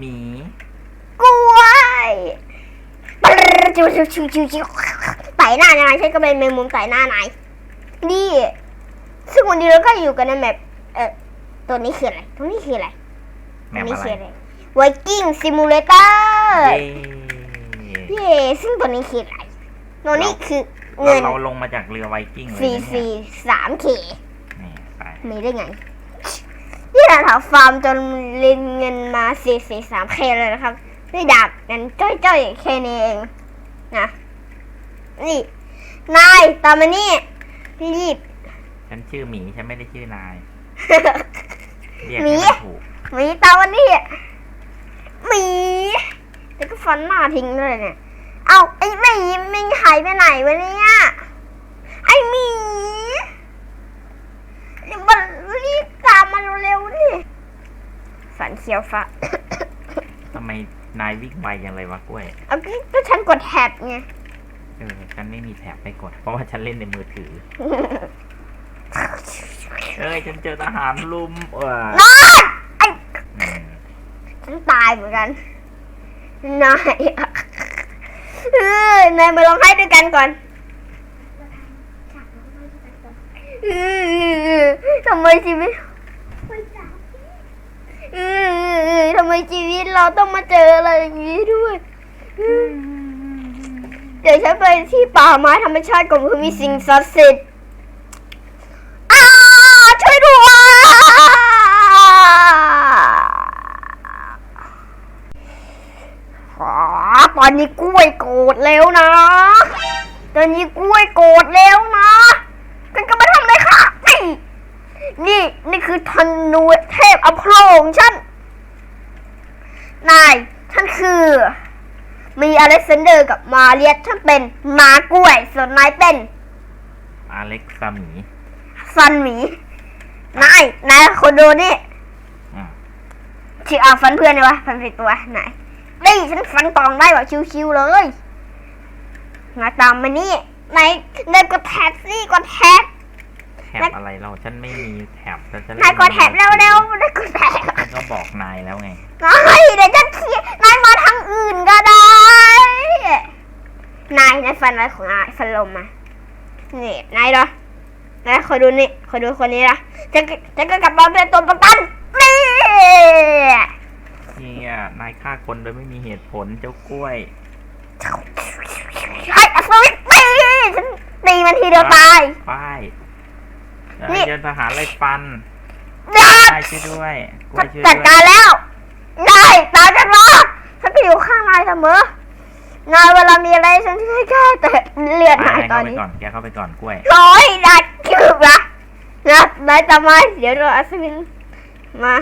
หมีกล้วยปรึ๊ดชิวชิวชิวชิวชิวไต่หน้านายฉันก็เป็นแมงมุมไต่หน้านายนี่ ซึ่งวันนี้เราก็อยู่กันในแมปเออตัวนี้คืออะไรตัวนี้คืออะไรแมตัวปนี้อะไรคืออะไรไวกิ้งซิมูเลเตอร์เย้เย่ซึ่งตัวนี้คืออะไรตัวนี้คือเราเงินเราลงมาจากเรือไวกิ้งเลยสี่นะเนี่ยสี่สามเคนี่ไปมีได้ไง นี่เราถาฟาร์มจนเรียนเงินมาสี่สี่สามเคเลยนะครับด้วยดาบกันจ้อยๆแค่นี้เองนะนี่นายตามมานี่รีบฉันชื่อหมีฉันไม่ได้ชื่อนายเรียกหมีให้มันถูกหมีตามมานี่หมีแล้วก็ฟันหน้าทิ้งเลยเนี่ย เอาไอ้หมีมันหายไปไหนวะเนี่ยไอ้หมีมันรีบตามมาเร็วๆนี่ สันเขียวฟ้าทำไมนายวิ่งไวอย่างไรวะกล้วย เอาก็ก็ฉันกดแท็บไง เออฉันไม่มีแถบไปกด เพราะว่าฉันเล่นในมือถือ เอ้ย ฉันเจอทหารลุมเออนอนไอ้อืมฉันตายเหมือนกัน นายเออนายมาลองให้ด้วยกันก่อนเออทำไมชีวิตเออ ทำไมชีวิตเราต้องมาเจออะไรอย่างนี้ด้วยเดี๋ยวฉันไปที่ป่าไม้ธรรมชาติก่อนเพื่อมีสิ่งศักดิ์สิทธิ์อ้าช่วยด้วยตอนนี้กล้วยโกรธแล้วนะ ตอนนี้กล้วยโกรธแล้วนะกันก็ไรค่ะนี่ นี่นี่คือธนูเทพอโพลของฉัน นายฉันคือ มีอเล็กซานเดอร์กับมาเรียสฉันเป็นหมากล้วย ส่วนนายเป็นอเล็กซาหมีซันหมี นาย นายคนดูนี่อะชื่อเอาฟันเพื่อนดีวะฟันผิดตัวไหนนี่ฉันฟันตองได้แบบชิวๆเลยมาตามมานี่นายนายกดแท็บสิกดแท็บ แถบอะไรเราฉันไม่มีแถบแต่ฉันนายกดแท็บเร็วๆนายกดแท็บฉันก็บอกนายแล้วไงนายเดี๋ยวจะเคลียร์นายมาทางอื่นก็ได้ นายนายฟันอะไรของนายฟันลมมานี่นายเหรอนายคอยดูนี่คอยดูคนนี้นะจะจะก็กลับมาเป็นตัวประกันนี่เนี่ยนายฆ่าคนโดยไม่มีเหตุผลเจ้ากล้วยไอ้อัศวินตีฉันตีมันทีเดียวตายป้ายเดี๋ยวนี่เดินทหารไล่ฟันได้นายช่วยด้วยกล้วยช่วยจัดด้กาวยรแล้ว ได้ตามฉันมาฉันก็อยู่ข้างนายเสมอนายเวลามีอะไรฉันจะให้แก้แต่เลือดไปนายตอเข้านไปนี้ก่อนแกเข้าไปก่อนกล้วย ร้อยดัดคืบละนะนายตามมาเดี๋ยวเราอัศวินมา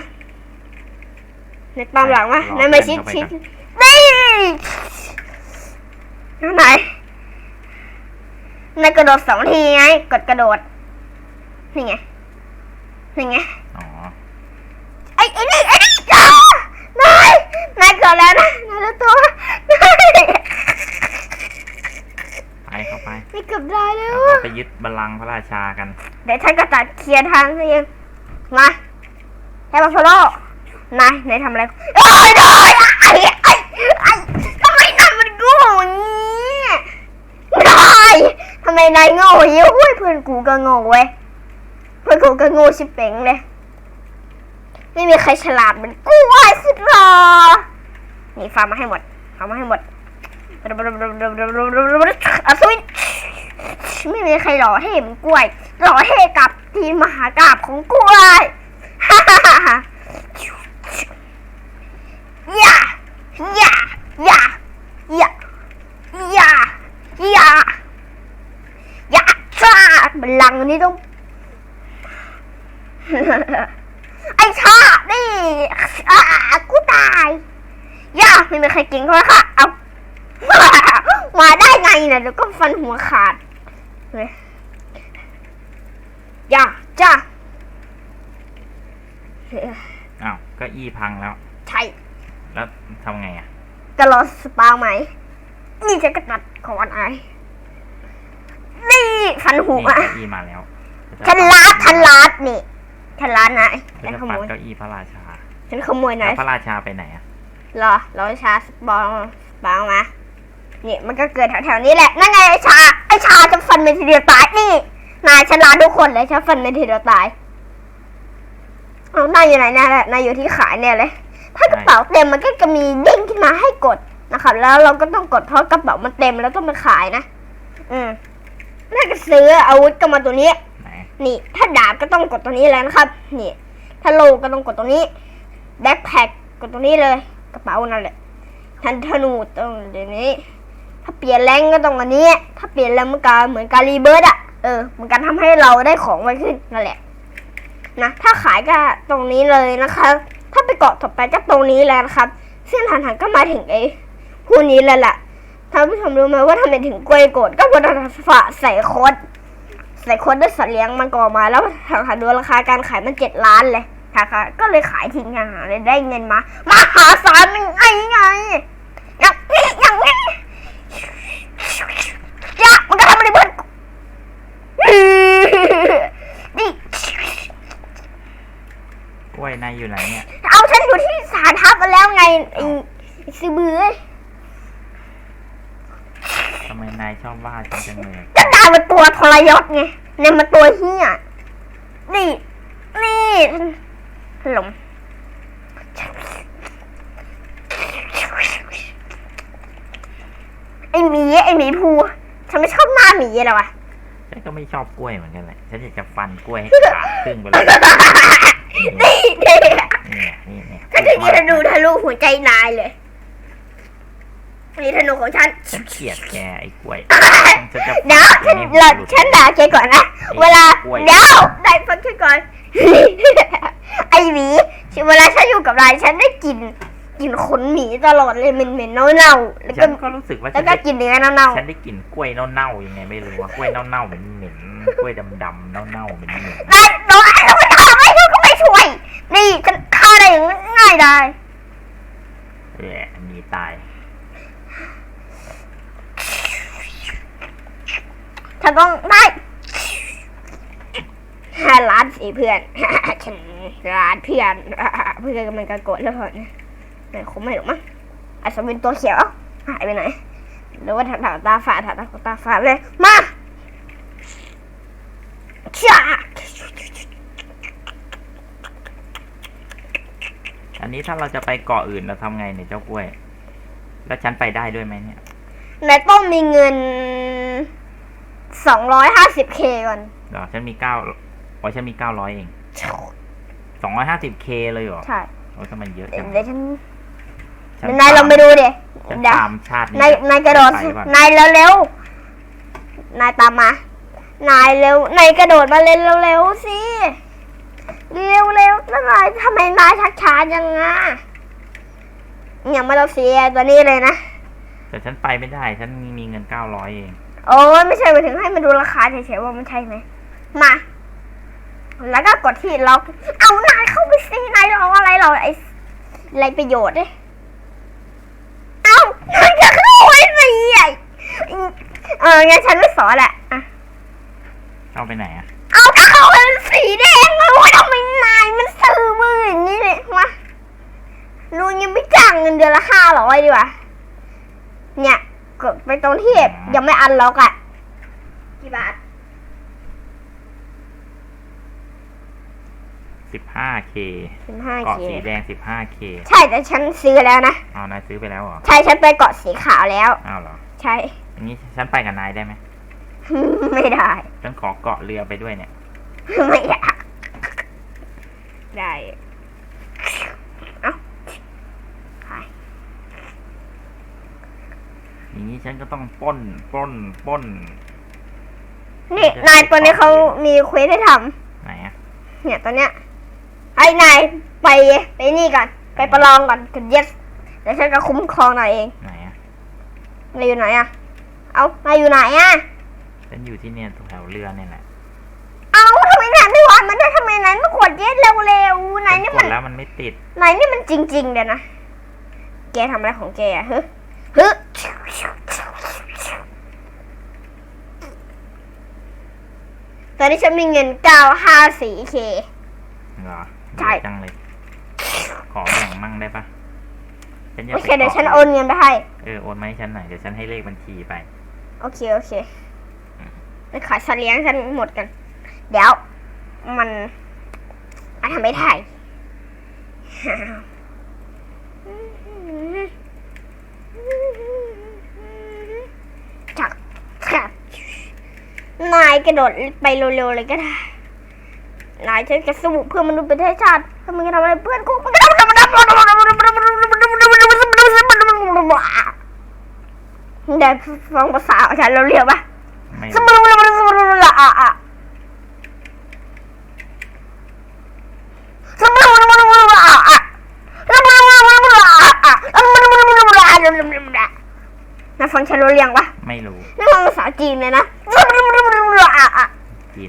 ในตามหลังมานายมาชิดชิดนี่นายนายกระโดดสองทีไงกดกระโดด นี่ไงนี่ไงอ๋อไอ้ไอ้นี่ไอ้นี่จ้านายนายเกิดแล้วนะนายรู้ตัวนายไปเข้าไปไม่เกือบได้แล้แล้ววก็ไปยึดบัลลังก์พระราชากันเดี๋ยวฉันก็ตัดเคลียร์ทางให้เองมาแค่มาโฟโล่นายนายทำอะไรโอ้ยนายไอ้ไอ้ไอ้ทำไมนายมันโง่อย่างนี้นายทำไมนายโง่อย่างนี้เฮ้ยเพื่อนกูก็โง่เว้ยเพื่อนกูก็โง่ชิบเป่งเลย ไม่มีใครฉลาดเหมือนกูไอ้สุดหรอนี่ฟาร์มมาให้หมดฟาร์มมาให้หมดอัศวินไม่มีใครหล่อเท่เหมือนกล้วย หล่อเท่กับทีมมหากราบของกล้วยฮ่าฮ่าฮ่าย่าย่าย่าย่าย่าย่าย่าจ้าบัลลังก์นี้ต้อง ไอ้ชานี่อ่ากูตายอย่าไม่มีใครเก่งเท่าไหร่ค่ะ เอามาได้ไงนะเดี๋ยวก็ฟันหัวขาดเลยอย่าจ้าเฮ้ยอ้าวเก็อี้พังแล้ว ใช่ แล้วทำไงอะจะรอสปาไหม นี่จะกระตัดของอันไอนี่ฟันหันี่วเก้าอี้มาแล้วฉันลาดฉันลาดนี่ ฉันลาดนายฉัฉันนจะขปัโมดยเก้าอี้พระราชาฉันขโมยนาแล้ยวพระราชาไปไหนอะรอรอชาสปองบางมานี่มันก็เกิดแถวๆนี้แหละนั่นไงไอชาไอชาจะฟันเป็นทีเดียวตายนี่นายฉลาดทุกคนเลยฉันฟันเป็นทีเดียวตายเอานายอยู่ไหนเนี่ยแหละนายอยู่ที่ขายเนี่ยเลย ถ้ากระเป๋าเต็มมันก็จะมีเด้งขึ้นมาให้กดนะครับ แล้วเราก็ต้องกดเพราะกระเป๋ามันเต็มแล้วต้องไปขายนะอืมถ้าจะซื้ออาวุธก็มาตัวนี้ไห นี่ ถ้าดาบก็ต้องกดตัวนี้แล้วนะครับ นี่ ถ้าโลก็ต้องกดตัวนี้ แบ็คแพ็คกดตัวนี้เลย กระเป๋านั่นแหละทันธนูต้องเดี๋ยวนี้ ถ้าเปลี่ยนแรงก็ต้องอันนี้ ถ้าเปลี่ยนแรงมันก็เหมือนการรีเบิร์ดอะเออ เหมือนกันทำให้เราได้ของไวขึ้นนั่นแหละ นะ ถ้าขายก็ตรงนี้เลยนะคะ ถ้าไปเกาะต่อไปก็ตรงนี้แล้วนะครับเส้นทางทางก็มาถึงไอ้คู่นี้แล้วล่ะท่านผู้ชมรู้ไหมว่าทำไมถึงกล้วยโกรธก็เพราะฝ่าใส่โคด ส่โคดด้วยสัตว์เลี้ยงมันก็อมาแล้วทางหาดูราคาการขายมันเจ็ดล้านเลยค่ะค่ะก็เลยขายทิ้งกันหาเลยได้เงินมามหาศาลยังไงไงอย่างนี้อย่างนี้ยะมันก็ทำอะไรเพื่อนนี่กล้วยนายอยู่ไหนเนี่ย เอาฉันอยู่ที่สารทับมาแล้วไงไอ้ซื้อบื้อ นายชอบว่าฉันจังเลยก็ได้มาตัวทรยศไงเนี่ยมาตัวเฮียนี่นี่ถล่มไอหมีไอหมีภูฉันไม่ชอบหน้าหมีเลยวะฉันก็ไม่ชอบกล้วยเหมือนกันแหละฉันอยากจะฟันกล้วยให้ขาดครึ่งไปเลยนี่นี่นี่นี่นี่ถ้าถึงนี้ธนูทะลุหัวใจนายเลย นี่ธนูของฉันฉันเกลียดแกไอ้กล้วยฉันจะเดี๋ยวฉันเราฉันด่าแกก่อนนะ เวลาเดี๋ยวได้ฟังฉันก่อน ไอหมีเวลาฉันอยู่กับนายฉันได้กลิ่นกลิ่นขนหมีตลอดเลยเหม็นเหม็นๆเน่าๆแล้วฉัก็นก็รู้สึกว่าแล้ฉัวนก็ได้กลิ่นเนื้อเน่าฉันได้กลิ่นกล้วยเน่าๆยังไงไม่รู้ว่ากล้วยเน่าๆเหม็นเหม็นๆกล้วยดำๆเน่าๆเหม็นเหม็นๆนายน้อยก็ไม่ทำไม่ก็ไม่ช่วย นี่ฉันฆ่าได้อย่างง่ายได้เออหนีตาย ฉันต้องได้ห้าล้านสิเพื่อนฉันล้านเพื่อนเพื่อนกำลังจะโกรธแล้วเพื่อนไม่คงไม่หรอกมั้งอาจจะเป็นตัวเขียวเอ้าหายไปไหนหรือว่าถาถาตาฝาดถาตาตาฝาดเลย มาจ้าอันนี้ถ้าเราจะไปเกาะอื่นเราทำไงเนี่ยเจ้ากล้วย แล้วฉันไปได้ด้วยไหมเนี่ยนายต้องมีเงิน สองร้อยห้าสิบเคก่อนเหรอฉันมีเก้าอ๋อฉันมีเก้าร้อยเองสองร้อยห้าสิบเคเลยเหรอใช่โอ้ทำไมเยอะเดี๋จัยวงเดี๋ยวฉันฉัเดี๋ยวนายลองไปดูเดี๋ยวฉันเดี๋ยวตามชาตินี้นายนายกระโดดไปก่อนนายเร็วๆนายตามมา นายเร็วนายกระโดดมาเร็วเร็วๆสิเร็วเร็วๆแล้วนายทำไมนายชักช้าจังอะอย่ามาเราเสียตัวนี้เลยนะ แต่ฉันไปไม่ได้ ฉันมีมีเงินเก้าร้อยเอง โอ้ยไม่ใช่ไปถึงให้มาดูราคาเฉยๆว่ามันใช่ไหมมา แล้วก็กดที่ล็อก เอานายเข้าไปสินายรออะไรเราไอ้ไรประโยชน์เนี่ยเอานายจะเข้าไปสิไอ้เอองั้นฉันไม่สอนแหละอะเข้าไปไหนอะเอาก็เข้าไปเป็นสีแดงเลยว่าทำไมนายมันซื้อมืออย่างนี้เลยวะลุงยังไม่จ้างเงินเดือนละห้าร้อยดีกว่าเนี่ย กดไปตรงที่ยังไม่อันล็อกอะ กี่บาทสิบห้าเคสิบห้าเกาะเคสีแดงสิบห้าเคใช่แต่ฉันซื้อแล้วนะ เอานายซื้อไปแล้วเหรอ ใช่ฉันไปเกาะสีขาวแล้ว อ้าวเหรอ ใช่อย่างนี้ฉันไปกับนายได้ไหมไม่ได้ ฉันขอเกาะเรือไปด้วยเนี่ย ไม่อยากได้ เอ้าไป อย่างนี้ฉันก็ต้องปล้นปล้นปล้น นี่ นายตัวนี้เขามีเควสให้ทไหนอะำเนี่ยตัวเนี้ยไอ้นายไปไปนี่ก่อน ไปประลองก่อนกด yes เดี๋ยวฉันก็คุ้มครองนายเองไหนอะนายอยู่ไหนอะเอานายอยู่ไหนอะฉันอยู่ที่เนี่ยแถวเรือเนี่ยแหละเอาทำไมนายไม่วานมันด้วยทำไมนายไม่กด yes เร็วๆนายนี่กมัดน แล้วมันไม่ติด นายนี่มันจริงๆเดี๋ยวนะ แกทำอะไรของแกอะฮึฮึ ตอนนี้ฉันมีเงิน 954k เหรอใช่จังเลย ขอแบ่งมั่งได้ปะฉันอยากโอเคเดี๋ยวฉันโอนเงินไปให้ เออโอนมาให้ฉันหน่อยเดี๋ยวฉันให้เลขบัญชีไป โอเค โอเคไปขายสัตลี้ยงฉันหมดกัน เดี๋ยว มันอาทำไม่ได้ นายกระโดดไปเร็วๆเลยก็ได้นายฉันจะสู้เพื่อมนุษย์ประเทศชาติถ้ามึงทำอะไรเพื่อนกูมึงทำอะไรได้ฟังภาษาฉันเราเรียกปะสมรู้ละสมรู้ละอะอะสมรู้ละสมรู้ละอะอะสมรู้ละสมรู้ละอะอะสมรู้ละสมรู้ละ นาฟังฉันรู้เรียงปะไม่รู้นี่มันภาษาจีนเลยนะจีน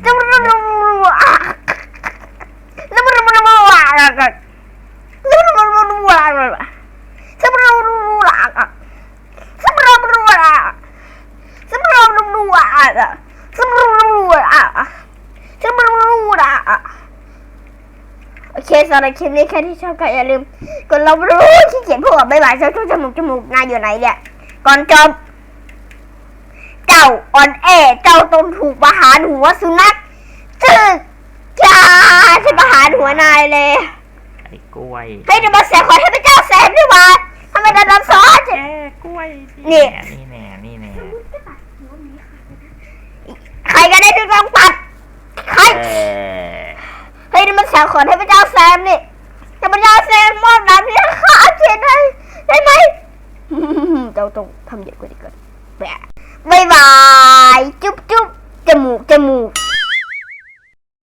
โอเคสำหรับคลิปนี้ใครที่ชอบก็อย่าลืมกดไลค์รู้ขี้เกียจพูดบ๊ายบายชอบชอบจมูกจมูกนายอยู่ไหนเนี่ย ก่อนจบเจ้าอ่อนแอเจ้าต้องถูกประหารหัวสุนัขจึกจ้าจะประหารหัวนายเลยไอ้กล้วยให้ดูมาเสียขอให้พระเจ้าแสนด้วยว่าทำไมดันดันซอสแกกล้วยนี่นี่แน่นี่แน่ใครก็ได้ดูต้องปัดใครเออให้ดูมาเสียขอให้พระเจ้าแสนนี่แต่พระเจ้าแสนมอบน้ำให้ข้าเขียนให้ได้ไหม เจ้าต้องทำเยอะกว่านี้ก่อนแบะบายบาย จุ๊บจุ๊บจมูกจมูก